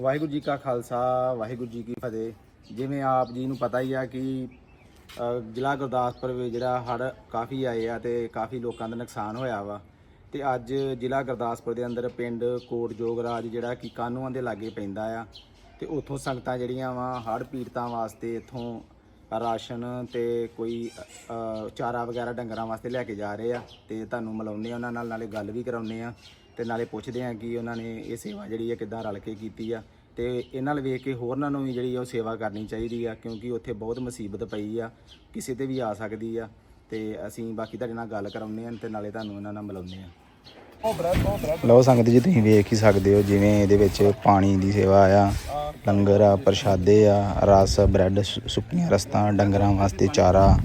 ਵਾਹਿਗੁਰੂ ਜੀ ਕਾ ਖਾਲਸਾ, ਵਾਹਿਗੁਰੂ ਜੀ ਕੀ ਫਤਿਹ। ਜਿਵੇਂ ਆਪ ਜੀ ਨੂੰ ਪਤਾ ਹੀ ਆ ਕਿ ਜ਼ਿਲ੍ਹਾ ਗੁਰਦਾਸਪੁਰ ਵਿੱਚ ਜਿਹੜਾ ਹੜ੍ਹ ਕਾਫੀ ਆਏ ਆ ਤੇ ਕਾਫੀ ਲੋਕਾਂ ਦਾ ਨੁਕਸਾਨ ਹੋਇਆ ਵਾ। ਤੇ ਅੱਜ ਜ਼ਿਲ੍ਹਾ ਗੁਰਦਾਸਪੁਰ ਦੇ ਅੰਦਰ ਪਿੰਡ ਕੋਟ ਜੋਗਰਾਜ ਜਿਹੜਾ ਕਿ ਕਾਨੂੰਆਂ ਦੇ ਲਾਗੇ ਪੈਂਦਾ ਆ, ਤੇ ਉੱਥੋਂ ਸੰਗਤਾਂ ਜਿਹੜੀਆਂ ਵਾ, ਹੜ੍ਹ ਪੀੜਤਾਂ ਵਾਸਤੇ ਇੱਥੋਂ ਰਾਸ਼ਨ ਤੇ ਕੋਈ ਚਾਰਾ ਵਗੈਰਾ ਡੰਗਰਾਂ ਵਾਸਤੇ ਲੈ ਕੇ ਜਾ ਰਹੇ ਆ, ਤੇ ਤੁਹਾਨੂੰ ਮਿਲਾਉਂਦੇ ਆ ਉਹਨਾਂ ਨਾਲ, ਨਾਲੇ ਗੱਲ ਵੀ ਕਰਾਉਂਦੇ ਆ। ਤੇ ਨਾਲੇ ਪੁੱਛਦੇ ਆ ਕਿ ਉਹਨਾਂ ਨੇ ਇਹ ਸੇਵਾ ਜਿਹੜੀ ਹੈ ਕਿੱਦਾਂ ਰਲ ਕੇ ਕੀਤੀ ਆ। ਤੇ ਇਹਨਾਂ ਨਾਲ ਵੇਖ ਕੇ ਹੋਰਨਾਂ ਨੂੰ ਵੀ ਜਿਹੜੀ ਆ ਉਹ ਸੇਵਾ ਕਰਨੀ ਚਾਹੀਦੀ ਆ, ਕਿਉਂਕਿ ਉੱਥੇ ਬਹੁਤ ਮੁਸੀਬਤ ਪਈ ਆ, ਕਿਸੇ ਤੇ ਵੀ ਆ ਸਕਦੀ ਆ। ਤੇ ਅਸੀਂ ਬਾਕੀ ਤੁਹਾਡੇ ਨਾਲ ਗੱਲ ਕਰਾਉਂਦੇ ਆ ਤੇ ਨਾਲੇ ਤੁਹਾਨੂੰ ਇਹਨਾਂ ਨਾਲ ਮਿਲਾਉਂਦੇ ਆ ਲਓ ਸੰਗਤ ਜੀ, ਤੁਸੀਂ ਵੇਖ ਹੀ ਸਕਦੇ ਹੋ ਜਿਵੇਂ ਇਹਦੇ ਵਿੱਚ ਪਾਣੀ ਦੀ ਸੇਵਾ ਆ, ਲੰਗਰ ਆ, ਪ੍ਰਸ਼ਾਦੇ ਆ, ਰਸ, ਬ੍ਰੈਡ ਸੁ- ਸੁੱਕੀਆਂ ਰਸਤਾਂ, ਡੰਗਰਾਂ ਵਾਸਤੇ ਚਾਰਾ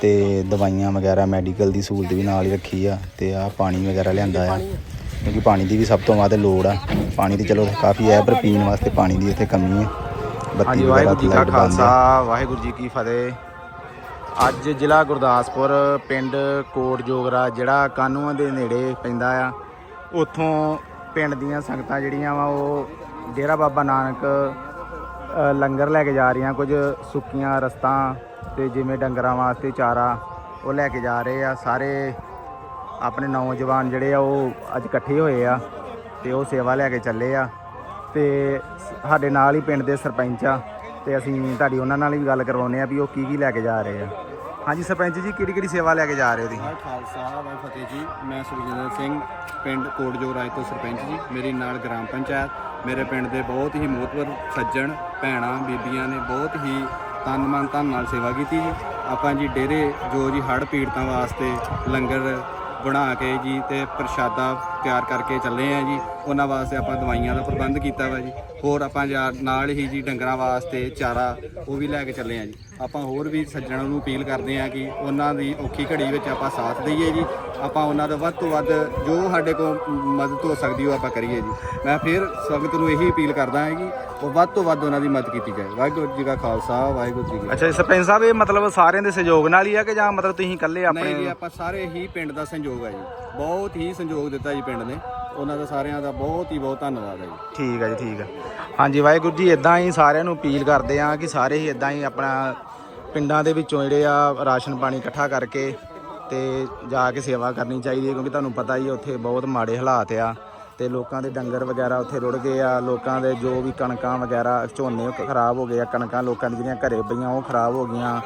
ਤੇ ਦਵਾਈਆਂ ਵਗੈਰਾ ਮੈਡੀਕਲ ਦੀ ਸਹੂਲਤ ਵੀ ਨਾਲ ਹੀ ਰੱਖੀ ਆ ਤੇ ਆ ਪਾਣੀ ਵਗੈਰਾ ਲਿਆਂਦਾ ਆ। ਕਿਉਂਕਿ ਪਾਣੀ ਦੀ ਵੀ ਸਭ ਤੋਂ ਵੱਧ ਲੋੜ ਆ। ਪਾਣੀ ਦੀ ਚਲੋ ਕਾਫੀ ਹੈ ਪਰ ਪੀਣ ਵਾਸਤੇ ਪਾਣੀ ਦੀ ਇੱਥੇ ਕਮੀ ਹੈ। ਬੱਤੀ ਤੇ ਲਾਈਟ ਬੰਦ ਆ। ਵਾਹਿਗੁਰੂ ਜੀ ਕੀ ਫਤਿਹ। ਅੱਜ ਜ਼ਿਲ੍ਹਾ ਗੁਰਦਾਸਪੁਰ ਪਿੰਡ ਕੋਟ ਜੋਗਰਾ ਜਿਹੜਾ ਕਾਨੂੰਆਂ ਦੇ ਨੇੜੇ ਪੈਂਦਾ ਆ ਉੱਥੋਂ ਪਿੰਡ ਦੀਆਂ ਸੰਗਤਾਂ ਜਿਹੜੀਆਂ ਵਾ ਉਹ ਡੇਰਾ ਬਾਬਾ ਨਾਨਕ ਲੰਗਰ ਲੈ ਕੇ ਜਾ ਰਹੀਆਂ ਕੁਝ ਸੁੱਕੀਆਂ ਰਸਤਾਂ ਤੇ ਜਿਵੇਂ ਡੰਗਰਾਂ ਵਾਸਤੇ ਚਾਰਾ ਉਹ ਲੈ ਕੇ ਜਾ ਰਹੇ ਆ। ਸਾਰੇ ਆਪਣੇ ਨੌਜਵਾਨ ਜਿਹੜੇ ਆ, ਉਹ ਅੱਜ ਇਕੱਠੇ ਹੋਏ ਆ ਤੇ ਉਹ ਸੇਵਾ ਲੈ ਕੇ ਚੱਲੇ ਆ। ਤੇ ਸਾਡੇ ਨਾਲ ਹੀ ਪਿੰਡ ਦੇ ਸਰਪੰਚ ਆ ਤੇ ਅਸੀਂ ਤੁਹਾਡੀ ਉਹਨਾਂ ਨਾਲ ਵੀ ਗੱਲ ਕਰਵਾਉਨੇ ਆ ਵੀ ਉਹ ਕੀ ਕੀ ਲੈ ਕੇ ਜਾ ਰਹੇ ਆ। ਹਾਂਜੀ ਸਰਪੰਚ ਜੀ ਕਿਹੜੀ ਕਿਹੜੀ ਸੇਵਾ ਲੈ ਕੇ ਜਾ ਰਹੇ ਹੋ ਤੁਸੀਂ? ਖਾਲਸਾ, ਵਾਹਿ ਫਤਿਹ ਜੀ। ਮੈਂ ਸੁਖਜਿੰਦਰ ਸਿੰਘ, ਪਿੰਡ ਕੋਟ ਜੋਗਰਾਜ ਤੋਂ ਸਰਪੰਚ ਜੀ। ਮੇਰੀ ਨਾਲ ਗ੍ਰਾਮ ਪੰਚਾਇਤ, ਮੇਰੇ ਪਿੰਡ ਦੇ ਬਹੁਤ ਹੀ ਮੋਹਤਵਰ ਸੱਜਣ, ਭੈਣਾਂ, ਬੀਬੀਆਂ ਨੇ ਬਹੁਤ ਹੀ ਤਨ ਮਨ ਧਨ ਨਾਲ ਸੇਵਾ ਕੀਤੀ ਜੀ। ਆਪਾਂ ਜੀ ਡੇਰੇ, ਜੋ ਜੀ ਹੜ੍ਹ ਪੀੜਤਾਂ ਵਾਸਤੇ ਲੰਗਰ ਬਣਾ ਕੇ ਜੀ ਤੇ ਪ੍ਰਸ਼ਾਦਾ ਤਿਆਰ ਕਰਕੇ ਚੱਲੇ ਆ ਜੀ। ਉਹਨਾਂ ਵਾਸਤੇ ਆਪਾਂ ਦਵਾਈਆਂ ਦਾ ਪ੍ਰਬੰਧ ਕੀਤਾ ਵਾ ਜੀ। ਹੋਰ ਆਪਾਂ ਨਾਲ ਹੀ ਜੀ ਡੰਗਰਾਂ ਵਾਸਤੇ ਚਾਰਾ ਉਹ ਵੀ ਲੈ ਕੇ ਚੱਲੇ ਆ ਜੀ। ਆਪਾਂ ਹੋਰ ਵੀ ਸੱਜਣਾਂ ਨੂੰ ਅਪੀਲ ਕਰਦੇ ਆ ਕਿ ਉਹਨਾਂ ਦੀ ਔਖੀ ਘੜੀ ਵਿੱਚ ਆਪਾਂ ਸਾਥ ਦਈਏ ਜੀ। ਆਪਾਂ ਉਹਨਾਂ ਦਾ ਵੱਧ ਤੋਂ ਵੱਧ ਜੋ ਸਾਡੇ ਕੋਲ ਮਦਦ ਹੋ ਸਕਦੀ ਉਹ ਆਪਾਂ ਕਰੀਏ ਜੀ। ਮੈਂ ਫਿਰ ਸੰਗਤ ਨੂੰ ਇਹੀ ਅਪੀਲ ਕਰਦਾ ਹਾਂ ਕਿ ਉਹ ਵੱਧ ਤੋਂ ਵੱਧ ਉਹਨਾਂ ਦੀ ਮਦਦ ਕੀਤੀ ਜਾਏ। ਵਾਹਿਗੁਰੂ ਜੀ ਕਾ ਖਾਲਸਾ ਵਾਹਿਗੁਰੂ ਜੀ ਕੀ। ਅੱਛਾ ਜੀ, ਸਰਪੰਚ ਸਾਹਿਬ ਇਹ ਮਤਲਬ ਸਾਰਿਆਂ ਦੇ ਸਹਿਯੋਗ ਨਾਲ ਹੀ ਆ ਕਿ ਜਾਂ ਮਤਲਬ ਤੁਸੀਂ ਇਕੱਲੇ ਨਹੀਂ ਜੀ ਆਪਣੇ ਆਪਾਂ ਸਾਰੇ ਹੀ ਪਿੰਡ ਦਾ ਸੰਯੋਗ ਹੈ ਜੀ। ਬਹੁਤ ਹੀ ਸੰਯੋਗ ਦਿੱਤਾ ਜੀ ਪਿੰਡ ਨੇ। ਉਹਨਾਂ ਦਾ ਸਾਰਿਆਂ ਦਾ ਬਹੁਤ ਹੀ ਬਹੁਤ ਧੰਨਵਾਦ ਹੈ ਜੀ। ਠੀਕ ਹੈ ਜੀ, ਠੀਕ ਹੈ। ਹਾਂਜੀ ਵਾਹਿਗੁਰੂ ਜੀ ਇਦਾਂ ਹੀ ਸਾਰਿਆਂ ਨੂੰ ਅਪੀਲ ਕਰਦੇ ਆ ਕਿ ਸਾਰੇ ਹੀ ਇਦਾਂ ਹੀ ਆਪਣਾ ਪਿੰਡਾਂ ਦੇ ਵਿੱਚੋਂ ਜਿਹੜੇ ਆ ਰਾਸ਼ਨ ਪਾਣੀ ਇਕੱਠਾ ਕਰਕੇ ਤੇ ਜਾ ਕੇ ਸੇਵਾ ਕਰਨੀ ਚਾਹੀਦੀ ਹੈ, ਕਿਉਂਕਿ ਤੁਹਾਨੂੰ ਪਤਾ ਹੀ ਉੱਥੇ ਬਹੁਤ ਮਾੜੇ ਹਾਲਾਤ ਆ ਤੇ ਲੋਕਾਂ ਦੇ ਡੰਗਰ ਵਗੈਰਾ ਉੱਥੇ ਰੁੜ ਗਏ ਆ, ਲੋਕਾਂ ਦੇ ਜੋ ਵੀ ਕਣਕਾਂ ਵਗੈਰਾ, ਝੋਨੇ ਖਰਾਬ ਹੋ ਗਏ ਆ, ਕਣਕਾਂ ਲੋਕਾਂ ਦੀ ਜਿਹੜੀਆਂ ਘਰੇ ਪਈਆਂ ਉਹ ਖਰਾਬ ਹੋ ਗਈਆਂ।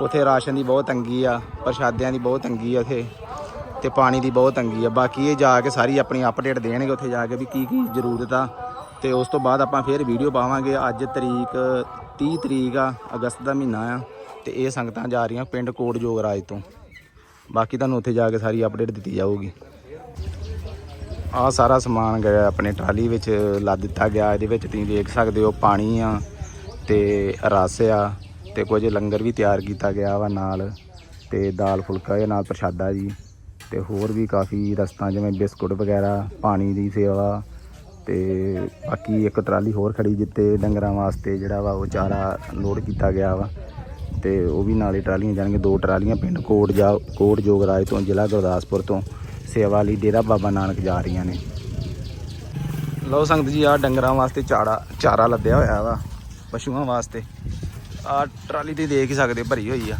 ਉੱਥੇ ਰਾਸ਼ਨ ਦੀ ਬਹੁਤ ਤੰਗੀ ਆ, ਪ੍ਰਸ਼ਾਦਿਆਂ ਦੀ ਬਹੁਤ ਤੰਗੀ ਆ ਉੱਥੇ। ਤੇ ਪਾਣੀ ਦੀ ਬਹੁਤ ਤੰਗੀ ਆ। ਬਾਕੀ ਇਹ ਜਾ ਕੇ ਸਾਰੀ ਆਪਣੀ ਅਪਡੇਟ ਦੇਣਗੇ ਉੱਥੇ ਜਾ ਕੇ ਵੀ ਕੀ ਕੀ ਜ਼ਰੂਰਤ ਆ। ਤੇ ਉਸ ਤੋਂ ਬਾਅਦ ਆਪਾਂ ਫੇਰ ਵੀਡੀਓ ਪਾਵਾਂਗੇ। ਅੱਜ ਤਰੀਕ 30 ਤਰੀਕ ਆ, ਅਗਸਤ ਦਾ ਮਹੀਨਾ ਆ। ਤੇ ਇਹ ਸੰਗਤਾਂ ਜਾ ਰਹੀਆਂ ਪਿੰਡ ਕੋਟ ਜੋਗਰਾਜ ਤੋਂ। ਬਾਕੀ ਤੁਹਾਨੂੰ ਉੱਥੇ ਜਾ ਕੇ ਸਾਰੀ ਅਪਡੇਟ ਦਿੱਤੀ ਜਾਊਗੀ। ਆ ਸਾਰਾ ਸਮਾਨ ਗਿਆ ਆਪਣੇ ਟਰਾਲੀ ਵਿੱਚ ਲੱਦ ਦਿੱਤਾ ਗਿਆ। ਇਹਦੇ ਵਿੱਚ ਤੁਸੀਂ ਦੇਖ ਸਕਦੇ ਹੋ ਪਾਣੀ ਆ ਤੇ ਰਸ ਆ ਤੇ ਕੁਝ ਲੰਗਰ ਵੀ ਤਿਆਰ ਕੀਤਾ ਗਿਆ ਵਾ ਨਾਲ। ਤੇ ਦਾਲ ਫੁਲਕਾ ਇਹ ਨਾਲ ਪ੍ਰਸ਼ਾਦਾ ਜੀ। ਤੇ ਹੋਰ ਵੀ ਕਾਫੀ ਰਸਤਾ ਜਿਵੇਂ ਬਿਸਕੁਟ ਵਗੈਰਾ, ਪਾਣੀ ਦੀ ਸੇਵਾ ਤੇ ਬਾਕੀ ਇੱਕ ਟਰਾਲੀ ਹੋਰ ਖੜੀ ਜਿੱਤੇ ਡੰਗਰਾਂ ਵਾਸਤੇ ਜਿਹੜਾ ਵਾ ਉਹ ਚਾਰਾ ਲੋਡ ਕੀਤਾ ਗਿਆ ਵਾ ਤੇ ਉਹ ਵੀ ਨਾਲੇ ਟਰਾਲੀਆਂ ਜਾਣਗੇ ਦੋ ਟਰਾਲੀਆਂ ਪਿੰਡ ਕੋਟ ਜਾ, ਕੋਟ ਜੋਗਰਾਜ ਤੋਂ, ਜ਼ਿਲ੍ਹਾ ਗੁਰਦਾਸਪੁਰ ਤੋਂ ਸੇਵਾ ਲਈ ਡੇਰਾ ਬਾਬਾ ਨਾਨਕ ਜਾ ਰਹੀਆਂ ਨੇ। ਲਓ ਸੰਗਤ ਜੀ ਆ ਡੰਗਰਾਂ ਵਾਸਤੇ ਚਾਰਾ ਚਾਰਾ ਲੱਦਿਆ ਹੋਇਆ ਵਾ, ਪਸ਼ੂਆਂ ਵਾਸਤੇ। ਆ ਟਰਾਲੀ ਤੇ ਦੇਖ ਹੀ ਸਕਦੇ, ਭਰੀ ਹੋਈ ਆ।